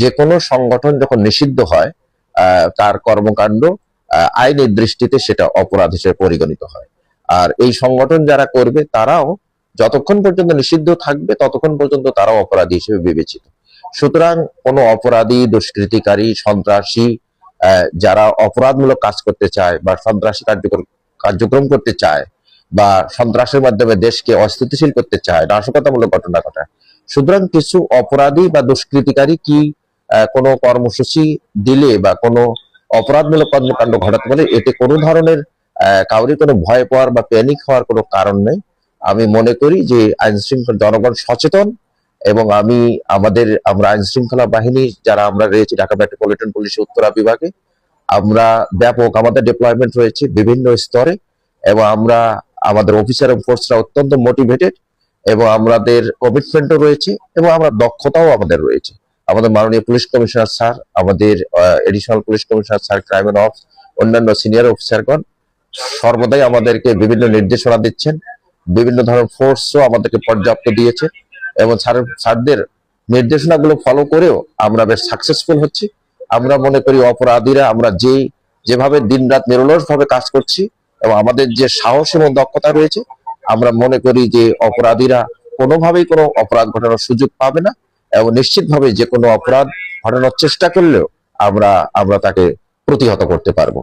যে কোনো সংগঠন যখন নিষিদ্ধ হয় তার কর্মকাণ্ড আইনের দৃষ্টিতে সেটা অপরাধ হিসেবে পরিগণিত হয়। আর এই সংগঠন যারা করবে, তারাও যতক্ষণ পর্যন্ত নিষিদ্ধ থাকবে, ততক্ষণ পর্যন্ত তারাও অপরাধী হিসেবে বিবেচিত। সুতরাং কোনো অপরাধী, দুষ্কৃতিকারী, সন্ত্রাসী যারা অপরাধমূলক কাজ করতে চায় বা সন্ত্রাসী কার্যকর কার্যক্রম করতে চায় বা সন্ত্রাসের মাধ্যমে দেশকে অস্থিতিশীল করতে চায়, নাশকতামূলক ঘটনা ঘটায়, সুতরাং কিছু অপরাধী বা দুষ্কৃতিকারী কি কোনো কর্মসূচি দিলে বা কোনো অপরাধমূলক কর্মকাণ্ড ঘটাতে পারে, এতে কোনো ধরনের কাউরি কোনো ভয় পাওয়ার বা প্যানিক হওয়ার কোনো কারণ নেই। আমি মনে করি যে আইন শৃঙ্খলা জনগণ সচেতন এবং আমি, আমাদের, আমরা আইন শৃঙ্খলা বাহিনী যারা আমরা রয়েছি, ঢাকা মেট্রোপলিটন পুলিশ উত্তরা বিভাগে, আমরা ব্যাপক আমাদের ডিপ্লয়মেন্ট রয়েছে বিভিন্ন স্তরে এবং আমরা, আমাদের অফিসার এবং ফোর্সরা অত্যন্ত মোটিভেটেড এবং আমাদের কমিটমেন্টও রয়েছে এবং আমরা দক্ষতাও আমাদের রয়েছে। আমাদের মাননীয় পুলিশ কমিশনার স্যার, আমাদের additional police commissioner sir crime of অন্যান্য সিনিয়র অফিসারগণ সর্বদাই আমাদেরকে বিভিন্ন নির্দেশনা দিচ্ছেন। বিভিন্ন ধরনের ফোর্সও আমাদেরকে পর্যাপ্ত দিয়েছে এবং স্যার, স্যারদের নির্দেশনাগুলো ফলো করেও আমরা বেশ সাকসেসফুল হচ্ছি। আমরা মনে করি অপরাধীরা, আমরা যে যেভাবে দিনরাত নিরলস ভাবে কাজ করছি এবং আমাদের যে সাহস এবং দক্ষতা রয়েছে, আমরা মনে করি যে অপরাধীরা কোনোভাবেই কোনো অপরাধ ঘটানোর সুযোগ পাবে না। এবং নিশ্চিতভাবে যে কোনো অপরাধ ঘটানোর চেষ্টা করলেও আমরা আমরা তাকে প্রতিহত করতে পারব।